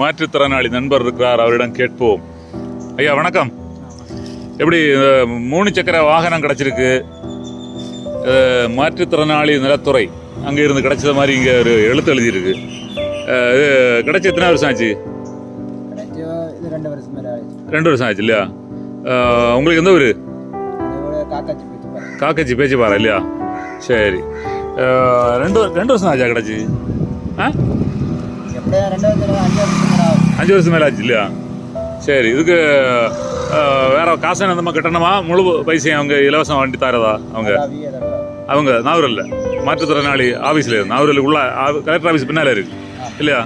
மாற்றுத்திறனாளி நண்பர் இருக்கிறார் அவரிடம் கேட்போம். ஐயா வணக்கம். எப்படி மூணு சக்கர வாகனம் கிடைச்சிருக்கு. மாற்றுத்திறனாளி நிலத்துறை அங்கே இருந்து கிடைச்சது மாதிரி இங்கே ஒரு எழுத்து எழுதியிருக்கு. இது கிடைச்ச எத்தனை வருஷம் ஆச்சு? ரெண்டு வருஷம் ஆச்சு இல்லையா? உங்களுக்கு எந்த ஊர்? காக்காச்சி பேச்சு பாரு இல்லையா? சரி. ரெண்டு ரெண்டு வருஷம் ஆச்சா கிடச்சி? ஆ? அஞ்சு வருஷம் மேலே ஆச்சு இல்லையா? சரி இதுக்கு வேற காசு நம்ம கட்டணமா? முழு பைசையும் அவங்க இலவசம் வண்டி தரதா அவங்க? அவங்க நாகூரில். மாற்றுத்திறனாளி ஆஃபீஸில் இருந்து. நாகூரில் உள்ள கலெக்டர் ஆஃபீஸ் பின்னாலே இருக்கு. இல்லையா?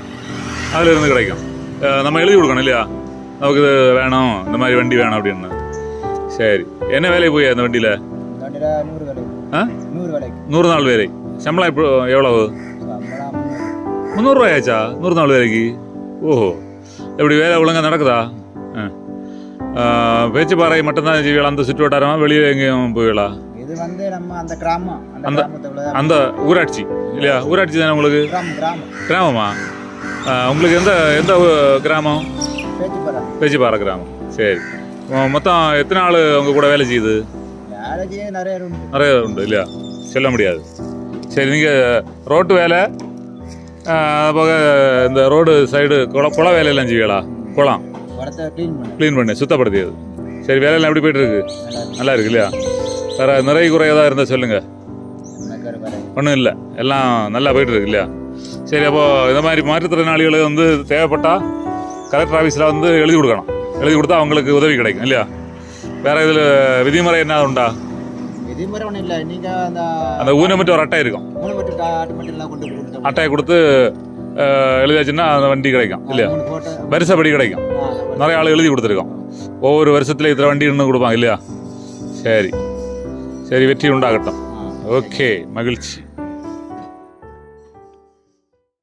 அதில் இருந்து கிடைக்கும். நம்ம எழுதி கொடுக்கணும் இல்லையா? நமக்கு இது வேணும் இந்த மாதிரி வண்டி வேணும் அப்படின்னு. சரி. என்ன வேலைக்கு போய் அந்த வண்டியில்? நூறு நாள் வேலை. சம்பளம் இப்போ எவ்வளவு? நாள் வேலைக்கு ஓஹோ எப்படி வேலை ஒழுங்கா நடக்குதா ஆ. ஆ, பேச்சுப்பாறை மட்டும்தான் செய்வீங்களா அந்த சுற்று வட்டாரமா வெளியே எங்கேயும் போவீங்களா இது வந்து நம்ம அந்த கிராமம் அந்த அந்த- ஊராட்சி இல்லையா ஊராட்சி தானே உங்களுக்கு கிராமம் உங்களுக்கு எந்த எந்த கிராமம் பேச்சுப்பாறை கிராமம் சரி மொத்தம் எத்தனை ஆள் உங்க கூட வேலை செய்யுது நிறைய உண்டு இல்லையா சொல்ல முடியாது சரி நீங்கள் ரோட்டு வேலை போக இந்த ரோடு சைடு குள குள வேலையெல்லாம் செய்வீங்களா? குளம். க்ளீன் பண்ணு. சுத்தப்படுத்தியது. சரி வேலையெல்லாம் எப்படி போயிட்டு இருக்கு? நல்லா இருக்கு இல்லையா? வேற நிறை குறை ஏதாவது இருந்தால் சொல்லுங்க. எனக்கு ஒரு வேலை ஒன்றும் இல்லை. எல்லாம் நல்லா போயிட்டு இருக்கு இல்லையா? சரி அப்போ இந்த மாதிரி மாற்றுத்திறனாளிகள் வந்து தேவைப்பட்டா கலெக்டர் ஆஃபீஸில் வந்து எழுதி கொடுக்கணும் எழுதி கொடுத்தா அவங்களுக்கு உதவி கிடைக்கும் இல்லையா? வேற இதில் விதிமுறை என்ன உண்டா? விதிமுறை ஒன்றும் இல்லை நீங்கள் அந்த அந்த ஊனமற்ற ஒரு அட்டை இருக்கும். மூணு மட்டும் ஆட்டு மட்டும் எல்லாம் கொண்டு கொடுத்தோம். அட்டையை கொடுத்து எழுதியாச்சுன்னா அந்த வண்டி கிடைக்கும் இல்லையா? வரிசைப்படி கிடைக்கும். நிறைய ஆள் எழுதி கொடுத்துருக்கோம். ஒவ்வொரு வருஷத்துல இத்தனை வண்டி இன்னும் கொடுப்பாங்க இல்லையா? சரி. சரி வெற்றி உண்டாகட்டும். ஓகே மகிழ்ச்சி.